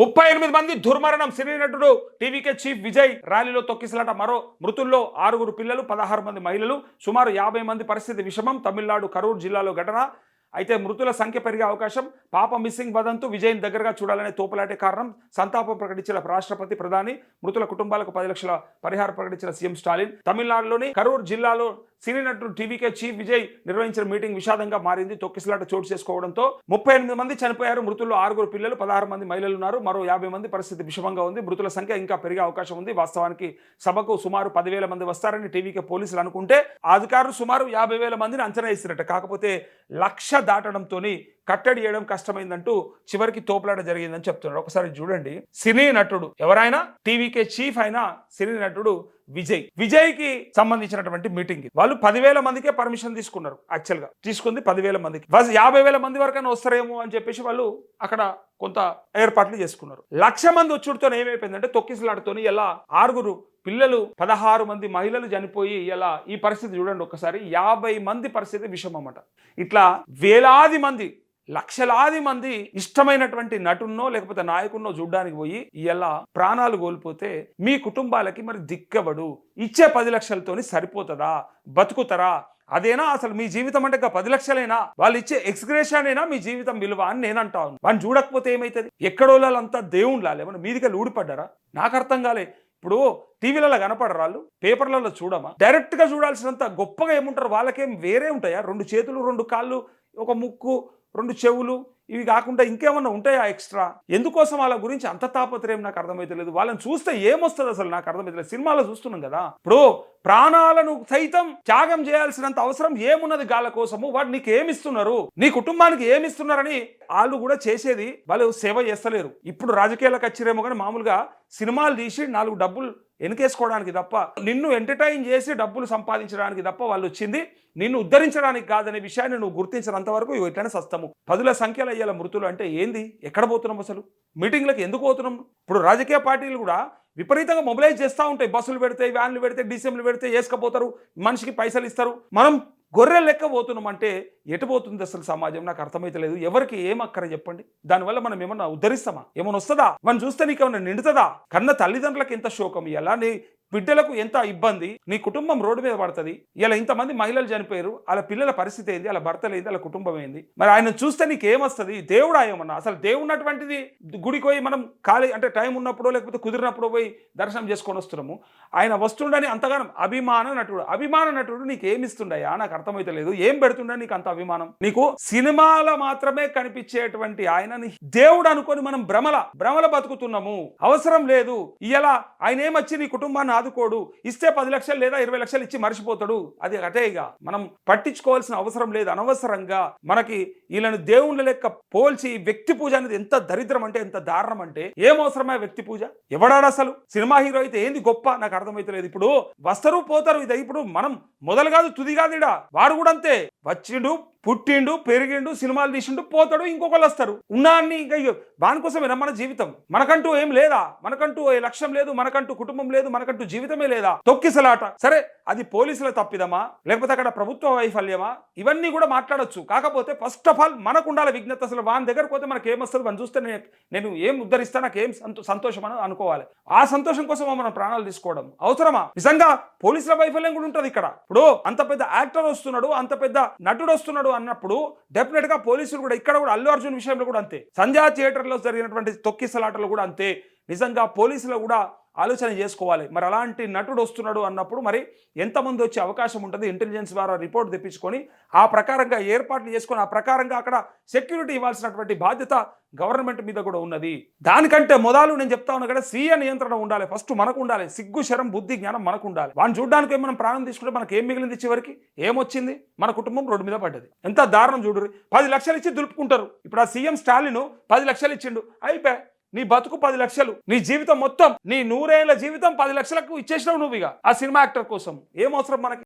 ముప్పై ఎనిమిది మంది దుర్మరణం సినీ నటుడు టీవీకే చీఫ్ విజయ్ ర్యాలీలో తొక్కిసలాట మరో మృతుల్లో ఆరుగురు పిల్లలు పదహారు మంది మహిళలు సుమారు యాభై మంది పరిస్థితి విషమం తమిళనాడు కరూర్ జిల్లాలో ఘటన. అయితే మృతుల సంఖ్య పెరిగే అవకాశం పాప మిస్సింగ్ వదంతు విజయం దగ్గరగా చూడాలనే తోపులాటే కారణం సంతాపం ప్రకటించిన రాష్ట్రపతి ప్రధాని మృతుల కుటుంబాలకు పది లక్షల పరిహారం ప్రకటించిన సీఎం స్టాలిన్. తమిళనాడులోని కరూర్ జిల్లాలో సినీ నటుడు టీవీకే చీఫ్ విజయ్ నిర్వహించిన మీటింగ్ విషాదంగా మారింది. తొక్కిసలాట చోటు చేసుకోవడంతో ముప్పై ఎనిమిది మంది చనిపోయారు. మృతుల్లో ఆరుగురు పిల్లలు పదహారు మంది మహిళలు ఉన్నారు. మరో యాభై మంది పరిస్థితి విషమంగా ఉంది. మృతుల సంఖ్య ఇంకా పెరిగే అవకాశం ఉంది. వాస్తవానికి సభకు సుమారు పదివేల మంది వస్తారని టీవీకే పోలీసులు అనుకుంటే అధికారులు సుమారు యాభై వేల మందిని అంచనా వేసినట్ట. కాకపోతే లక్ష దాటడంతో కట్టడి చేయడం కష్టమైందంటూ చివరికి తోపులాట జరిగిందని చెప్తున్నారు. ఒకసారి చూడండి. సినీ నటుడు ఎవరైనా? టీవీకే చీఫ్ అయిన సినీ నటుడు విజయ్. విజయ్కి సంబంధించినటువంటి మీటింగ్. వాళ్ళు పదివేల మందికే పర్మిషన్ తీసుకున్నారు యాక్చువల్గా తీసుకుంది పదివేల మందికి. బస్ యాభై వేల మంది వరకైనా వస్తారేమో అని చెప్పేసి వాళ్ళు అక్కడ కొంత ఏర్పాట్లు చేసుకున్నారు. లక్ష మంది వచ్చుడుతో ఏమైపోయిందంటే తొక్కిసలాడుతోని ఎలా ఆరుగురు పిల్లలు పదహారు మంది మహిళలు చనిపోయి ఇలా ఈ పరిస్థితి చూడండి ఒకసారి. యాభై మంది పరిస్థితి విషమన్నమాట. ఇట్లా వేలాది మంది లక్షలాది మంది ఇష్టమైనటువంటి నటున్నో లేకపోతే నాయకున్నో చూడ్డానికి పోయి ఇలా ప్రాణాలు కోల్పోతే మీ కుటుంబాలకి మరి దిక్కవడు ఇచ్చే పది లక్షలతోని సరిపోతుందా? బతుకుతారా? అదేనా అసలు మీ జీవితం అంటే పది లక్షలైనా? వాళ్ళు ఇచ్చే ఎక్స్గ్రేషన్ అయినా మీ జీవితం విలువ అని నేను అంటాను వాడిని చూడకపోతే ఏమైతుంది? ఎక్కడో వాళ్ళంతా దేవుళ్ళాలి ఏమన్నా మీదికెళ్ళి ఊడిపడ్డారా? నాకు అర్థం కాలే. ఇప్పుడు టీవీలలో కనపడరాళ్ళు పేపర్లలో చూడమా? డైరెక్ట్గా చూడాల్సినంత గొప్పగా ఏముంటారు? వాళ్ళకేం వేరే ఉంటాయా? రెండు చేతులు రెండు కాళ్ళు ఒక ముక్కు రెండు చెవులు ఇవి కాకుండా ఇంకేమన్నా ఉంటాయా ఎక్స్ట్రా? ఎందుకోసం వాళ్ళ గురించి అంత తాపత్రయం నాకు అర్థమవుతలేదు వాళ్ళని చూస్తే ఏమొస్తుంది అసలు నాకు అర్థమవుతలేదు సినిమాలో చూస్తున్నాం కదా. ఇప్పుడు ప్రాణాలను సైతం త్యాగం చేయాల్సినంత అవసరం ఏమున్నది గాల కోసము? వాడు నీకు ఏమిస్తున్నారు నీ కుటుంబానికి ఏమిస్తున్నారని వాళ్ళు కూడా చేసేది వాళ్ళు సేవ చేస్తలేరు. ఇప్పుడు రాజకీయాలకు వచ్చిరేమో కానీ మామూలుగా సినిమాలు తీసి నాలుగు డబ్బులు వెనకేసుకోవడానికి తప్ప నిన్ను ఎంటర్టైన్ చేసి డబ్బులు సంపాదించడానికి తప్ప వాళ్ళు వచ్చింది నిన్ను ఉద్ధరించడానికి కాదనే విషయాన్ని నువ్వు గుర్తించినంత వరకు ఇవి ఇట్లనే సస్తము. పదుల సంఖ్యలో అయ్యేల మృతులు అంటే ఏంది? ఎక్కడ పోతున్నాం అసలు? మీటింగ్లకు ఎందుకు పోతున్నాం? ఇప్పుడు రాజకీయ పార్టీలు కూడా విపరీతంగా మొబిలైజ్ చేస్తూ ఉంటాయి. బస్సులు పెడితే వ్యాన్లు పెడితే డీసీఎంలు పెడితే వేసుకపోతారు మనిషికి పైసలు ఇస్తారు. మనం గొర్రె లెక్క పోతున్నాం అంటే ఎటు పోతుంది అసలు సమాజం? నాకు అర్థమైతలేదు. ఎవరికి ఏం అక్కర చెప్పండి? దానివల్ల మనం ఏమన్నా ఉద్ధరిస్తామా? ఏమన్నా వస్తుందా? మనం చూస్తే నీకు ఏమన్నా నిండుతుందా? కన్న తల్లిదండ్రులకు ఎంత శోకం? ఇలా నీ బిడ్డలకు ఎంత ఇబ్బంది నీ కుటుంబం రోడ్డు మీద పడుతుంది ఇలా ఇంతమంది మహిళలు చనిపోయారు వాళ్ళ పిల్లల పరిస్థితి ఏంది వాళ్ళ భర్త లేదు వాళ్ళ కుటుంబం ఏంది. మరి ఆయన చూస్తే నీకు ఏమొస్తుంది దేవుడా ఏమన్నా? అసలు దేవున్నటువంటిది గుడికి పోయి మనం ఖాళీ అంటే టైం ఉన్నప్పుడు లేకపోతే కుదిరినప్పుడు పోయి దర్శనం చేసుకొని వస్తున్నాము. ఆయన వస్తుండని అంతగానం అభిమాన నటుడు అభిమాన నటుడు నీకు ఏమిస్తుండయా నాకు అర్థమైతలేదు. ఏం పెడుతుండే నీకు అంత అభిమానం? నీకు సినిమాలో మాత్రమే కనిపించేటువంటి ఆయనని దేవుడు అనుకొని మనం భ్రమల భ్రమల బతుకుతున్నాము. అవసరం లేదు. ఇలా ఆయన ఏమొచ్చి నీ కుటుంబాన్ని ఆదుకోడు ఇస్తే పది లక్షలు లేదా ఇరవై లక్షలు ఇచ్చి మర్చిపోతాడు. అది అటేగా మనం పట్టించుకోవాల్సిన అవసరం లేదు. అనవసరంగా మనకి వీళ్ళని దేవుళ్ళ లెక్క పోల్చి వ్యక్తి పూజ అనేది ఎంత దరిద్రం అంటే ఎంత దారుణం అంటే ఏం వ్యక్తి పూజ? ఎవడాడు అసలు? సినిమా హీరో అయితే ఏంది గొప్ప? నాకు అర్థమైతలేదు. ఇప్పుడు వస్తారు పోతారు. ఇది ఇప్పుడు మనం మొదలు కాదు తుది కాదు ఈడ. వాడు కూడా అంతే. వచ్చిండు పుట్టిండు పెరిగిండు సినిమాలు తీసిండు పోతాడు ఇంకొకళ్ళు వస్తారు. ఉన్నాన్ని ఇంకా దానికోసమేనా మన జీవితం? మనకంటూ ఏం లేదా? మనకంటూ ఏ లక్ష్యం లేదు మనకంటూ కుటుంబం లేదు మనకంటూ జీవితమే లేదా? తొక్కిసలాట. సరే అది పోలీసుల తప్పిదమా? లేకపోతే అక్కడ ప్రభుత్వ వైఫల్యమా? ఇవన్నీ కూడా మాట్లాడొచ్చు. కాకపోతే ఫస్ట్ ఆఫ్ ఆల్ మనకు ఉండాలి విజ్ఞత. అసలు వాని దగ్గర పోతే మనకి ఏమొస్తుంది మనం చూస్తే నేను నేను ఏం ఉద్ధరిస్తా? నాకు ఏం సంతోషం అని అనుకోవాలి. ఆ సంతోషం కోసం మనం ప్రాణాలు తీసుకోవడం అవసరమా? నిజంగా పోలీసుల వైఫల్యం కూడా ఉంటుంది ఇక్కడ. ఇప్పుడు అంత పెద్ద యాక్టర్ వస్తున్నాడు అంత పెద్ద నటుడు వస్తున్నాడు అన్నప్పుడు డెఫినెట్గా పోలీసులు కూడా ఇక్కడ కూడా అల్లు అర్జున్ విషయంలో కూడా అంతే. సంధ్యా థియేటర్లో జరిగినటువంటి తొక్కిసలాటలు కూడా అంతే. నిజంగా పోలీసులు కూడా ఆలోచన చేసుకోవాలి. మరి అలాంటి నటుడు వస్తున్నాడు అన్నప్పుడు మరి ఎంతమంది వచ్చే అవకాశం ఉంటుంది? ఇంటెలిజెన్స్ ద్వారా రిపోర్ట్ తెప్పించుకొని ఆ ప్రకారంగా ఏర్పాట్లు చేసుకొని ఆ ప్రకారంగా అక్కడ సెక్యూరిటీ ఇవ్వాల్సినటువంటి బాధ్యత గవర్నమెంట్ మీద కూడా ఉన్నది. దానికంటే మొదలు నేను చెప్తా ఉన్నా కదా స్వీయ నియంత్రణ ఉండాలి. ఫస్ట్ మనకు ఉండాలి. సిగ్గు శరం బుద్ధి జ్ఞానం మనకు ఉండాలి. వాడిని చూడడానికి మనం ప్రాణం తీసుకుంటే మనకి ఏం మిగిలింది చివరికి? ఏమొచ్చింది? మన కుటుంబం రోడ్డు మీద పడ్డది. ఎంత దారుణం చూడరు పది లక్షలు ఇచ్చి దులుపుకుంటారు. ఇప్పుడు ఆ సీఎం స్టాలిన్ పది లక్షలు ఇచ్చిండు. అయిపోయి. నీ బతుకు పది లక్షలు నీ జీవితం మొత్తం నీ నూరేళ్ళ జీవితం పది లక్షలకు ఇచ్చేసినావు నువ్వు ఇక ఆ సినిమా యాక్టర్ కోసం. ఏం అవసరం మనకి?